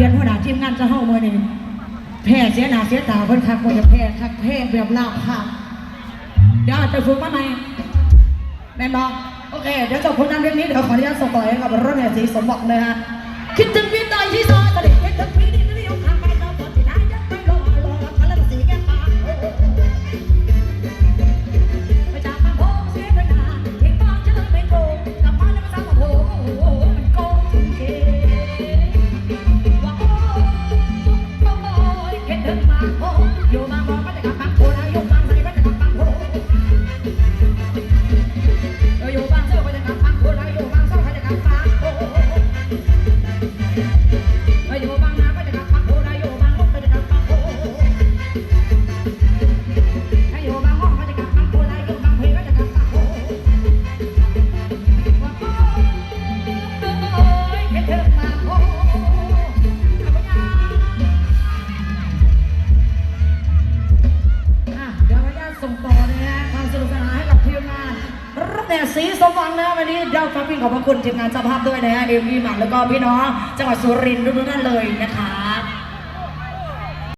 ลี่ยนหัวหน้าทีมงานจะเฮามื้อนี่แพ้เสียหน้าเสียตาเพิ่นคักบ่จะแพ้คักแพ้แบบลาบค่ะเดี๋ยวจะฝึกมาใหม่แม่นบ่โอเค เดี๋ยวจบผลงานเรื่องนี้เดี๋ยวขออนุญาตส่งต่อให้กับรถแห่สีสมบัติเลยฮะคิดถึงพี่ต่อยที่ซอยตะลิดคิดถึงพี่ดิ แต่สีสมหวังนะวันนี้เจ้าฟ้าพิงขอบพระคุณทีมงานเจ้าภาพด้วยนะฮะเดมี่หมันแล้วก็พี่น้องจังหวัดสุรินทร์ทุกท่านเลยนะคะ